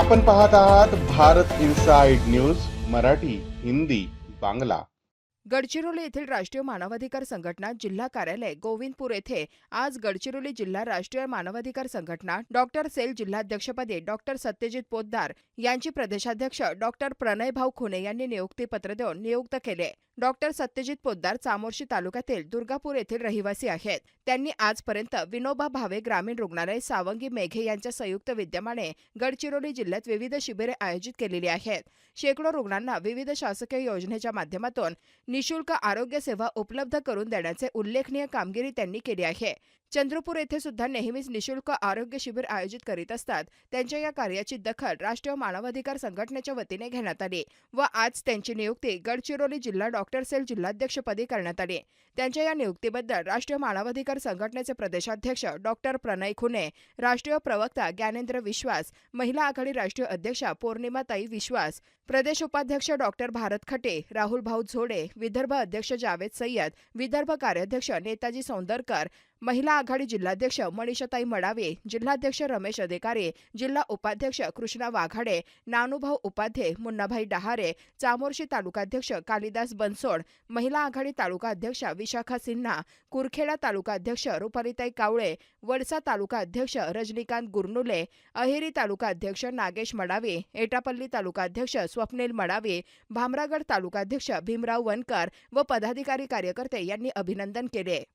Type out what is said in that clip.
आपण पाहत आहात भारत इन्साइड न्यूज मराठी हिंदी बांगला. गडचिरोली येथील राष्ट्रीय मानवाधिकार संघटना जिल्हा कार्यालय गोविंदपूर येथे आज गडचिरोली जिल्हा राष्ट्रीय मानवाधिकार संघटना डॉक्टर सेल जिल्हाध्यक्षपदी डॉक्टर सत्यजित पोद्दार यांची प्रदेशाध्यक्ष डॉक्टर प्रणयभाऊ खुने यांनी नियुक्तीपत्र देऊन नियुक्त केले. डॉक्टर सत्यजित पोद्दार चामोर्शी तालुक्यातील दुर्गापूर येथील रहिवासी आहेत. त्यांनी आजपर्यंत विनोबा भावे ग्रामीण रुग्णालय सावंगी मेघे यांच्या संयुक्त विद्यमाने गडचिरोली जिल्ह्यात विविध शिबिरे आयोजित केलेली आहेत. शेकडो रुग्णांना विविध शासकीय योजनेच्या माध्यमातून निशुल्क आरोग्य सेवा उपलब्ध करून देण्याचे उल्लेखनीय कामगिरी त्यांनी केली आहे. चंद्रपूर येथे सुद्धा नेहमीच निशुल्क आरोग्य शिबिर आयोजित करीत असतात. त्यांच्या या कार्याची दखल राष्ट्रीय मानवाधिकार संघटनेच्या वतीने घेण्यात आली व आज त्यांची नियुक्ती गडचिरोली जिल्हा डॉक्टर सेल जिल्हाध्यक्षपदी करण्यात आली. त्यांच्या या नियुक्तीबद्दल राष्ट्रीय मानवाधिकार संघटनेचे प्रदेशाध्यक्ष डॉक्टर प्रणय खुने राष्ट्रीय प्रवक्ता ज्ञानेंद्र विश्वास महिला आघाडी राष्ट्रीय अध्यक्षा पौर्णिमाताई विश्वास प्रदेश उपाध्यक्ष डॉक्टर भारत खटे राहुल भाऊ झोडे विदर्भ अध्यक्ष जावेद सय्यद विदर्भ कार्याध्यक्ष नेताजी सौंदरकर महिला आघाडी जिल्हाध्यक्ष मनीषाताई मडावे जिल्हाध्यक्ष रमेश अधिकारी जिल्हा उपाध्यक्ष कृष्णा वाघाडे नानुभाऊ उपाध्ये मुन्नाभाई डहारे चामोर्शी तालुकाध्यक्ष कालिदास बनसोड महिला आघाडी तालुका अध्यक्षा विशाखा सिन्हा कुरखेडा तालुका अध्यक्ष रुपालिताई कावळे वडसा तालुका अध्यक्ष रजनीकांत गुरनुले अहेरी तालुका अध्यक्ष नागेश मडावे एटापल्ली तालुका अध्यक्ष स्वप्नील मडावे भामरागड तालुकाध्यक्ष भीमराव वनकर व पदाधिकारी कार्यकर्ते यांनी अभिनंदन केले.